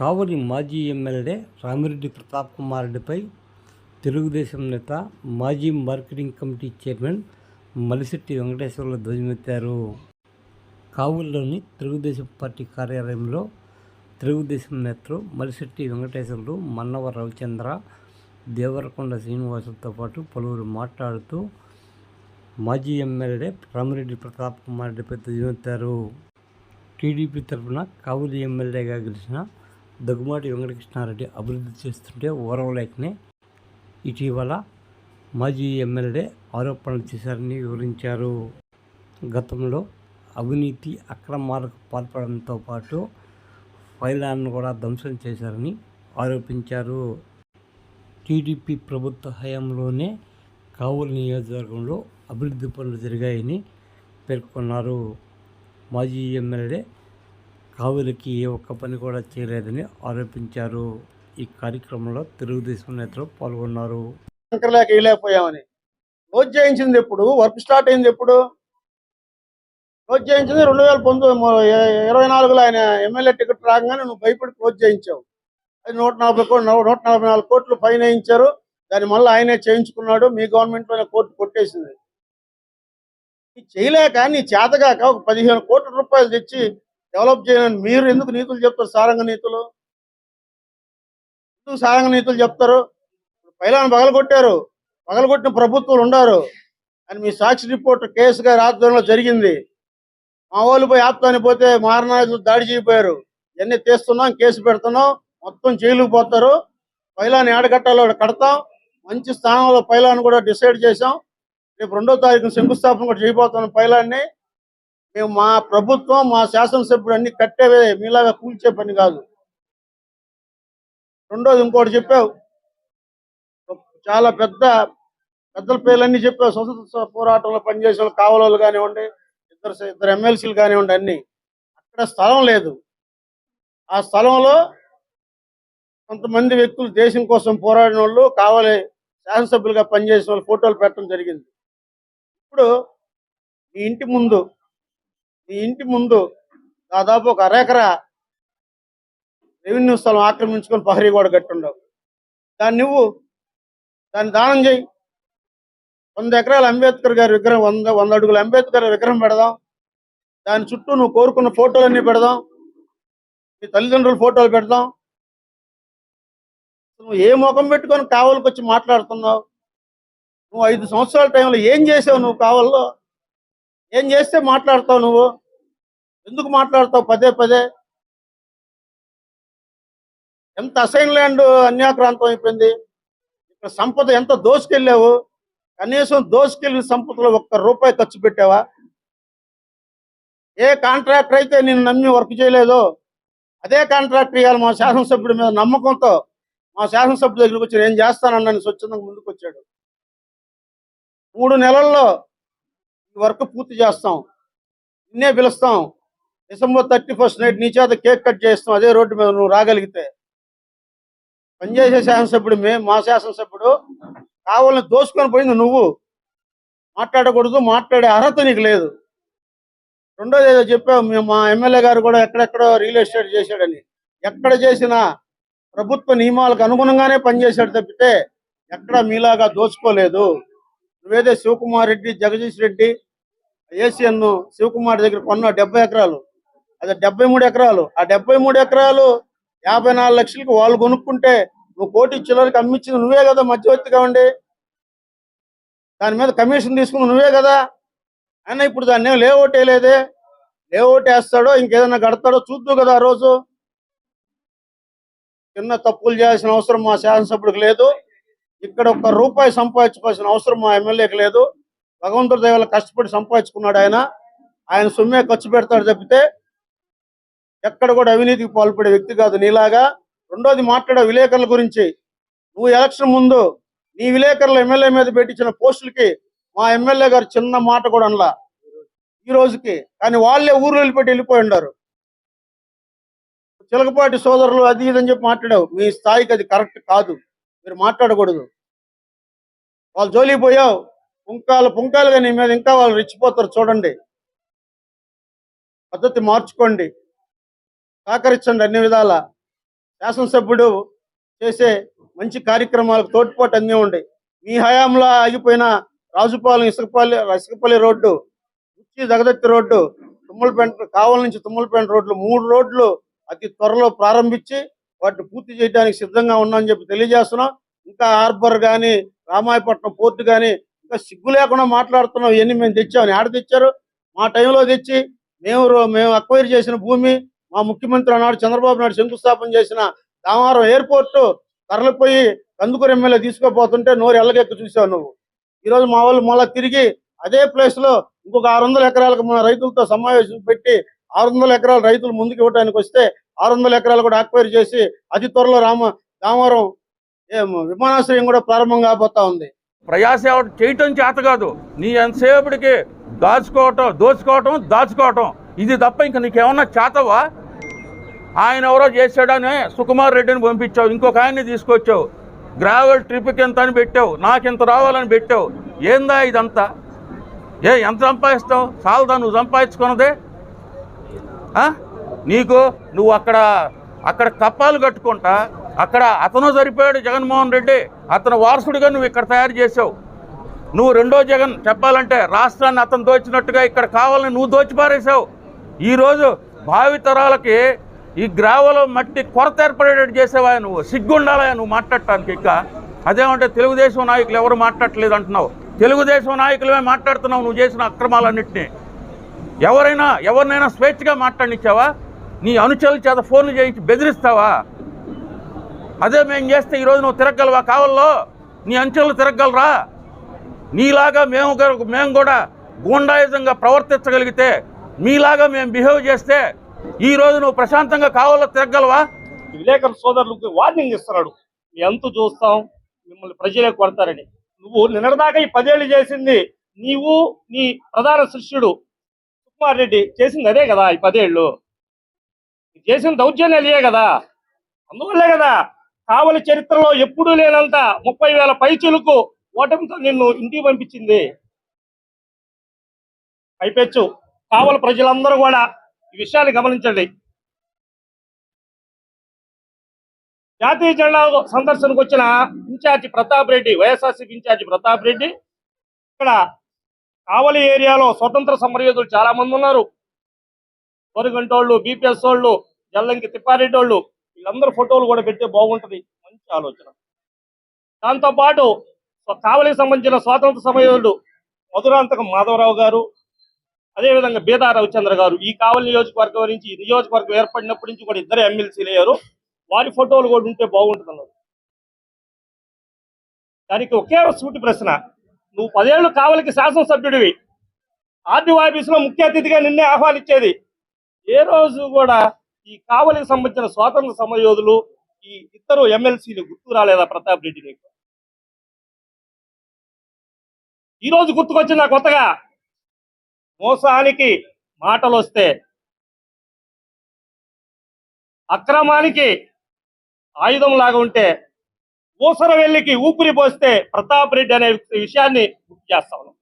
కావలి మాజీ ఎమ్మెల్యే రామిరెడ్డి ప్రతాప్ కుమార్ రెడ్డిపై తెలుగుదేశం నేత మాజీ marketing committee chairman Malisetti Venkateswarlu ధ్వజమెత్తారు. కావుల్లోని తెలుగుదేశం పార్టీ కార్యాలయంలో తెలుగుదేశం నేతలు మలిశెట్టి వెంకటేశ్వర్లు మన్నవ రవిచంద్ర దేవరకొండ శ్రీనివాసులతో పాటు పలువురు మాట్లాడుతూ మాజీ ఎమ్మెల్యే రామిరెడ్డి ప్రతాప్ కుమార్ రెడ్డిపై ధ్వజమెత్తారు. టీడీపీ తరఫున కావులి ఎమ్మెల్యేగా గెలిచిన దగ్గుమాటి వెంకటకృష్ణారెడ్డి అభివృద్ధి చేస్తుంటే ఓరవలేకనే ఇటీవల మాజీ ఎమ్మెల్యే ఆరోపణలు చేశారని వివరించారు. గతంలో అవినీతి అక్రమాలకు పాల్పడంతో పాటు ఫైలాన్ను కూడా ధ్వంసం చేశారని ఆరోపించారు. టీడీపీ ప్రభుత్వ హయాంలోనే కావులు నియోజకవర్గంలో అభివృద్ధి పనులు జరిగాయని పేర్కొన్నారు. మాజీ ఎమ్మెల్యే కావులకి ఏ ఒక్క పని కూడా చేయలేదని ఆరోపించారు. ఈ కార్యక్రమంలో తెలుగుదేశం నేతలు పాల్గొన్నారు. శంకర్లేక వేయలేకపోయామని నోట్ చేయించింది ఎప్పుడు? వర్క్ స్టార్ట్ అయింది ఎప్పుడు? క్లోజ్ చేయించింది రెండు వేల పంతొమ్మిది ఇరవై నాలుగులో ఆయన ఎమ్మెల్యే టికెట్ రాగానే నువ్వు భయపడి క్లోజ్ చేయించావు. అది నూట నలభై కోట్లు నూట నలభై నాలుగు కోట్లు ఫైన్ వేయించారు. దాన్ని మళ్ళీ ఆయనే చేయించుకున్నాడు. మీ గవర్నమెంట్లోనే కోర్టు కొట్టేసింది. చేయలేక నీ చేతగాక ఒక పదిహేను కోట్ల రూపాయలు తెచ్చి డెవలప్ చేయండి. మీరు ఎందుకు నీతులు చెప్తారు? సారంగ నీతులు? ఎందుకు సారంగ నీతులు చెప్తారు? పైలాన్ని పగలగొట్టారు. పగలగొట్టిన ప్రభుత్వాలు ఉండారు. అని మీ సాక్షి రిపోర్ట్ కేసు గారి ఆధ్వర్యంలో జరిగింది. మా వాళ్ళు పోయి ఆపుతాని పోతే మారణాయుధులు దాడి చేయిపోయారు. ఇవన్నీ తీస్తున్నాం కేసు పెడుతున్నాం. మొత్తం జైలుకు పోతారు. పైలాన్ని ఏడగట్టాలో కడతాం. మంచి స్థానంలో పైలాన్ని కూడా డిసైడ్ చేసాం రేపు రెండో తారీఖున శంకుస్థాపన కూడా చేయబోతున్నాం పైలాన్ని. మేము మా ప్రభుత్వం మా శాసనసభ్యుడు అన్ని కట్టేవే మీలాగా కూల్చే పని కాదు. రెండోది ఇంకోటి చెప్పావు. చాలా పెద్ద పెద్దల పేర్లన్నీ చెప్పావు. స్వతంత్ర పోరాటంలో పనిచేసిన వాళ్ళు కావలోళ్ళు కానివ్వండి ఇద్దరు ఇద్దరు ఎమ్మెల్సీలు కానివ్వండి అన్ని. అక్కడ స్థలం లేదు. ఆ స్థలంలో కొంతమంది వ్యక్తులు దేశం కోసం పోరాడిన వాళ్ళు కావాలి శాసనసభ్యులుగా పనిచేసిన వాళ్ళు ఫోటోలు పెట్టడం జరిగింది. ఇప్పుడు మీ ఇంటి ముందు మీ ఇంటి ముందు దాదాపు ఒక అరెకరా రెవెన్యూ స్థలం ఆక్రమించుకొని పహరీ కూడా కట్టుండవు. దాన్ని నువ్వు దాన్ని దానం చేయి. వంద ఎకరాల అంబేద్కర్ గారి విగ్రహం వంద వంద అడుగుల అంబేద్కర్ విగ్రహం పెడదాం. దాని చుట్టూ నువ్వు కోరుకున్న ఫోటోలన్నీ పెడదాం. మీ తల్లిదండ్రుల ఫోటోలు పెడదాం. నువ్వు ఏ ముఖం పెట్టుకొని కావలికి వచ్చి మాట్లాడుతున్నావు? నువ్వు ఐదు సంవత్సరాల టైంలో ఏం చేసావు నువ్వు కావాలో ఏం చేస్తే మాట్లాడతావు నువ్వు? ఎందుకు మాట్లాడతావు పదే పదే? ఎంత అసైన్ ల్యాండ్ అన్యాక్రాంతం అయిపోయింది. ఇక్కడ సంపద ఎంత దోసుకెళ్ళావు? కనీసం దోసుకెళ్ళిన సంపదలో ఒక్క రూపాయి ఖర్చు పెట్టావా? ఏ కాంట్రాక్టర్ అయితే నేను నమ్మి వర్క్ చేయలేదో అదే కాంట్రాక్టర్ ఇవాళ మా శాసనసభ్యుడి మీద నమ్మకంతో మా శాసనసభ్యుడి దగ్గరికి వచ్చి నేను చేస్తానన్నాను స్వచ్ఛందంగా ముందుకు వచ్చాడు మూడు నెలల్లో ఈ వర్క్ పూర్తి చేస్తాం. నిన్నే పిలుస్తాం. డిసెంబర్ థర్టీ ఫస్ట్ నైట్ నీ చేత కేక్ కట్ చేస్తాం. అదే రోడ్డు మీద నువ్వు రాగలిగితే. పనిచేసే శాసనసభ్యుడు మేము మా శాసనసభ్యుడు కావాలని దోసుకొని పోయింది నువ్వు. మాట్లాడకూడదు మాట్లాడే అర్హత నీకు లేదు. రెండోది ఏదో చెప్పావు మేము మా ఎమ్మెల్యే గారు కూడా ఎక్కడెక్కడో రియల్ ఎస్టేట్ చేశాడని. ఎక్కడ చేసినా ప్రభుత్వ నియమాలకు అనుగుణంగానే పనిచేశాడు తప్పితే ఎక్కడ మీలాగా దోచుకోలేదు. నువ్వేదో శివకుమార్ రెడ్డి జగదీష్ రెడ్డి ఏసీఎన్ శివకుమార్ దగ్గర కొన్న డెబ్బై ఎకరాలు. అది డెబ్బై మూడు ఎకరాలు. ఆ డెబ్బై మూడు ఎకరాలు యాభై నాలుగు లక్షలకు వాళ్ళు కొనుక్కుంటే నువ్వు కోటి చిల్లరికి అమ్మించింది నువ్వే కదా మధ్యవర్తిగా ఉండి. దాని మీద కమిషన్ తీసుకుని నువ్వే కదా. అయినా ఇప్పుడు దాన్ని ఏం లేఅవుట్ వేయలేదే. లేఅవుట్ వేస్తాడో ఇంకేదైనా కడతాడో చూద్దు కదా ఆ రోజు. చిన్న తప్పులు చేయాల్సిన అవసరం మా శాసనసభ్యుడికి లేదు. ఇక్కడ ఒక్క రూపాయి సంపాదించుకోవాల్సిన అవసరం మా ఎమ్మెల్యేకి లేదు. భగవంతుడి దయ కష్టపడి సంపాదించుకున్నాడు ఆయన. ఆయన సొమ్మే ఖర్చు పెడతాడు తప్పితే ఎక్కడ కూడా అవినీతికి పాల్పడే వ్యక్తి కాదు నీలాగా. రెండోది మాట్లాడే విలేకరుల గురించి. నువ్వు ఎలక్షన్ ముందు నీ విలేకరులు ఎమ్మెల్యే మీద పెట్టించిన పోస్టులకి మా ఎమ్మెల్యే గారు చిన్న మాట కూడా అనలా. ఈ రోజుకి. కానీ వాళ్ళే ఊరు వెళ్ళిపెట్టి వెళ్ళిపోయి ఉన్నారు. చిలకపాటి సోదరులు అది ఇది అని చెప్పి మాట్లాడావు. మీ స్థాయికి అది కరెక్ట్ కాదు. మీరు మాట్లాడకూడదు. వాళ్ళు జోలికి పోయావు పుంకాలు పుంకాలుగా నీ మీద ఇంకా వాళ్ళు రెచ్చిపోతారు చూడండి. పద్ధతి మార్చుకోండి. సహకరించండి అన్ని విధాల. శాసనసభ్యుడు చేసే మంచి కార్యక్రమాలకు తోడ్పాటు అందివ్వండి మీ హయాంలో ఆగిపోయిన రాజుపాలెం ఇసుకపల్లి ఇసుకపల్లి రోడ్డు ఉచ్చి జగదత్తి రోడ్డు తుమ్మలపేంట కావల నుంచి తుమ్మలపేంట రోడ్లు మూడు రోడ్లు అతి త్వరలో ప్రారంభించి వాటిని పూర్తి చేయడానికి సిద్ధంగా ఉన్నామని చెప్పి తెలియజేస్తున్నాం. ఇంకా హార్బర్ కానీ రామాయపట్నం పోర్టు కానీ ఇంకా సిగ్గు లేకుండా మాట్లాడుతున్నాం. ఇవన్నీ మేము తెచ్చామని ఆడ తెచ్చారు. మా టైంలో తెచ్చి మేము రో- మేము అక్వైర్ చేసిన భూమి మా ముఖ్యమంత్రి ఆనాడు చంద్రబాబు నాయుడు శంకుస్థాపన చేసిన దామవరం ఎయిర్పోర్ట్ తరలిపోయి కందుకూరు ఎమ్మెల్యే తీసుకోపోతుంటే నోరు ఎల్లగెక్కి చూసావు నువ్వు. ఈరోజు మా వాళ్ళు మళ్ళీ తిరిగి అదే ప్లేస్లో ఇంకొక ఆరు వందల ఎకరాలకు మన రైతులతో సమావేశం పెట్టి ఆరు వందల ఎకరాలు రైతులు ముందుకు ఇవ్వడానికి వస్తే ఆరు వందల ఎకరాలు కూడా అక్వైర్ చేసి అతి త్వరలో రామ రామవరం విమానాశ్రయం కూడా ప్రారంభం కాబోతా ఉంది. ప్రజాసేవ చేయటం చేత కాదు. నీ ఎంతసేపటికి దాచుకోవటం దోచుకోవటం దాచుకోవటం. ఇది తప్ప ఇంక నీకేమన్నా చేతవా? ఆయన ఎవరో చేశాడని సుకుమార్ రెడ్డిని పంపించావు. ఇంకొక ఆయన్ని తీసుకొచ్చావు. గ్రావెల్ ట్రిప్కి ఎంత అని పెట్టావు. నాకు ఇంత రావాలని పెట్టావు. ఏందా ఇదంతా? ఏ ఎంత సంపాదిస్తావు? చాలదా నువ్వు సంపాదించుకున్నదే? ఆ? నీకు నువ్వు అక్కడ అక్కడ కప్పాలు కట్టుకుంటా అక్కడ అతను సరిపోయాడు జగన్మోహన్ రెడ్డి. అతను వారసుడిగా నువ్వు ఇక్కడ తయారు చేసావు నువ్వు రెండో జగన్ చెప్పాలంటే రాష్ట్రాన్ని అతను దోచినట్టుగా ఇక్కడ కావాలని నువ్వు దోచిపారేశావు. ఈరోజు భావితరాలకి ఈ గ్రావెల మట్టి కొరత ఏర్పడేటట్టు చేసేవా నువ్వు. సిగ్గుండాలా నువ్వు మాట్లాడటానికి ఇంకా. అదేమంటే తెలుగుదేశం నాయకులు ఎవరు మాట్లాడట్లేదు అంటున్నావు. తెలుగుదేశం నాయకులమే మాట్లాడుతున్నావు నువ్వు చేసిన అక్రమాలన్నింటినీ. ఎవరైనా ఎవరినైనా స్వేచ్ఛగా మాట్లాడినిచ్చావా? నీ అనుచరుల చేత ఫోన్లు చేయించి బెదిరిస్తావా? అదే మేము చేస్తే ఈరోజు నువ్వు తిరగలవా కావల్లో? నీ అంచెలు తిరగలరా నీలాగా మేము మేము కూడా గూండాయుధంగా ప్రవర్తించగలిగితే మీలాగా మేము బిహేవ్ చేస్తే ఈ రోజు నువ్వు ప్రశాంతంగా కావాలో తిరగలవా విలేకరు సోదరులకు వార్నింగ్ ఇస్తున్నాడు. ఎంత చూస్తాం మిమ్మల్ని ప్రజలే కొడతారని. నువ్వు నిన్నటిదాకా ఈ పదేళ్ళు చేసింది నీవు నీ ప్రధాన శిష్యుడు సుకుమార్ రెడ్డి చేసింది అదే కదా ఈ పదేళ్ళు చేసిన దౌర్జన్యాలు కదా? అందువల్లే కదా కావలి చరిత్రలో ఎప్పుడూ లేనంత ముప్పై వేల పైచులకు ఓటమితో నిన్ను ఇంటికి పంపించింది. పైపెచ్చు. కావలి ప్రజలందరూ కూడా ఈ విషయాన్ని గమనించండి. జాతీయ జెండా సందర్శనకు వచ్చిన incharge Pratap Reddy YSRCP incharge Pratap Reddy. ఇక్కడ కావలి ఏరియాలో స్వతంత్ర సమరయోధులు చాలా మంది ఉన్నారు. వరిగంటోళ్ళు బీపీఎస్ వాళ్ళు జల్లంకి తిప్పారెడ్డి వాళ్ళు వీళ్ళందరూ ఫోటోలు కూడా పెడితే బాగుంటది. మంచి ఆలోచన. దాంతో పాటు కావలికి సంబంధించిన స్వాతంత్ర సమయంలో మధురాంతకం మాధవరావు గారు అదేవిధంగా బీదా రవిచంద్ర గారు ఈ కావలి నియోజకవర్గం నుంచి నియోజకవర్గం ఏర్పడినప్పటి నుంచి కూడా ఇద్దరు ఎమ్మెల్సీలు అయ్యారు. వారి ఫోటోలు కూడా ఉంటే బాగుంటుంది అన్నారు దానికి ఒకే సూటి ప్రశ్న. నువ్వు పదేళ్ళు కావలికి శాసనసభ్యుడివి. ఆర్డీఓ ఆఫీసులో ముఖ్య అతిథిగా నిన్నే ఆహ్వానించేది. ఏ రోజు కూడా ఈ కావలికి సంబంధించిన స్వాతంత్ర సమయోధులు ఈ ఇద్దరు ఎమ్మెల్సీలు గుర్తు రాలేదా ప్రతాప్ రెడ్డి నీకు? ఈ రోజు గుర్తుకొచ్చిందా కొత్తగా? మోసానికి మాటలు వస్తే అక్రమానికి ఆయుధం లాగా ఉంటే ఊసర వెళ్ళికి ఊపిరి పోస్తే ప్రతాప్ రెడ్డి అనే విషయాన్ని గుర్తు చేస్తా ఉన్నాం.